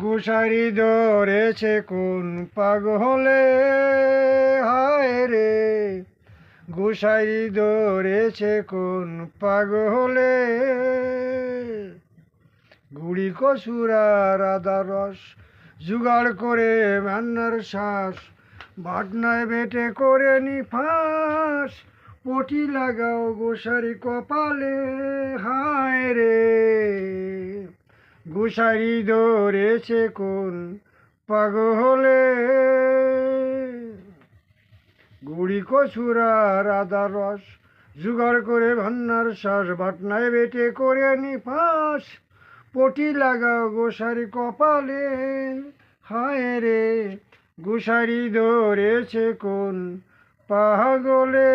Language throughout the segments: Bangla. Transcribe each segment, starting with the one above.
গুসারি ধরেছে কোন পাগলে? হায় রে। গুসারি ধরেছে কোন পাগলে? গুড়ি কসুরা রাধা রস জুগাড় করে রান্নার শ্বাস, বাটনায় বেটে করে নি ফাঁস পটি লাগাও গোসারি কপালে, হায় রে। গুসারি ধরেছে কোন পাগলে গুড়ি কচুরা রাধা রস, জোগাড় করে ভান্নার শ্বাস, বাটনায় বেটে করে নি ফাঁস পটি লাগাও গোসারি কপালে, হায় রে। গুসারি ধরেছে কোন পাগলে?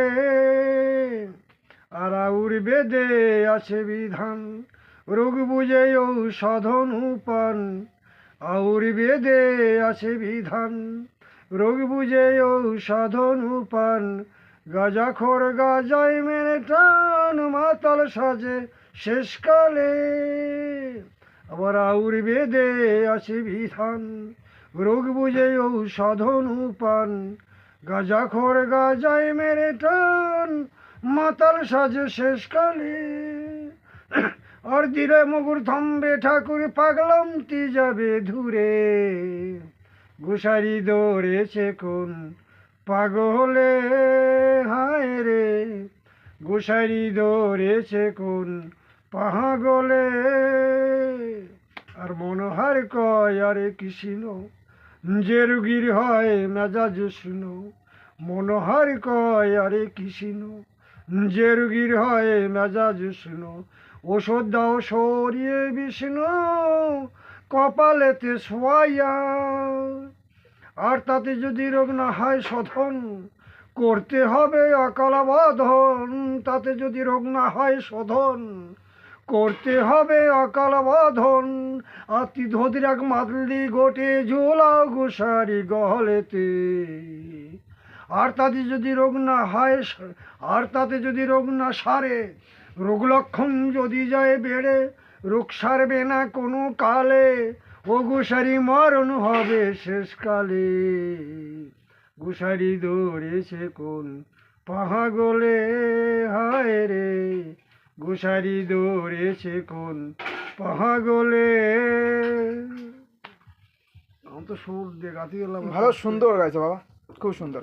আরাউর বেদে আছে বিধান রোগ বুঝে ঔষধন উপান আউর বেদে আছে বিধান। রোগ বুঝে ঔষধন উপান গাজাখোর গাজাই মেরে টান, মাতাল সাজে শেষকালে। আবার আউর বেদে আছে বিধান রোগ বুঝে ঔষধন উপান গাজাখোর গাজাই মেরে টান, মাতাল সাজে শেষকালে। আর দিলে মুগুর থম্বে ঠাকুর পাগলামতি যাবে ধুরে? গুসারি দৌড়েছে কোন পাগলে? হায় রে। গুসারি দৌড়েছে কোন পাহাগলে আর মনোহার কয়, আরে কৃষ্ণ, যে রুগীর হয় মেজাজ শুনো। মনোহার কয়, আরে কৃষ্ণ, যে রুগীর হয় মেজাজ শুনো। ওষুধ দাও সরিয়ে বিষ্ণু, কপালেতে শোয়াইয়া আর তাতে যদি রোগ না হয় শোধন করতে হবে অকালা বাঁধন তাতে যদি রোগ না হয় শোধন করতে হবে অকাল বাঁধন আতি ধদিরাক মাদলি গোটে ঝোলা গোসারি গহলেতে। আর তাতে যদি রোগ না হয়, আর তাতে যদি রোগ না সারে রোগ লক্ষণ যদি যায় বেড়ে রোগ সারবে না কোনো কালে। ও গোসারি মরণ হবে শেষকালে। গোসারি দৌড়েছে কোন পাহাগলে? হায় রে! গোসারি দৌড়েছে কোন পাহাগলে? আমি তো সুর দিয়ে গাতি গেলাম। ভালো সুন্দর গাইছে বাবা খুব সুন্দর।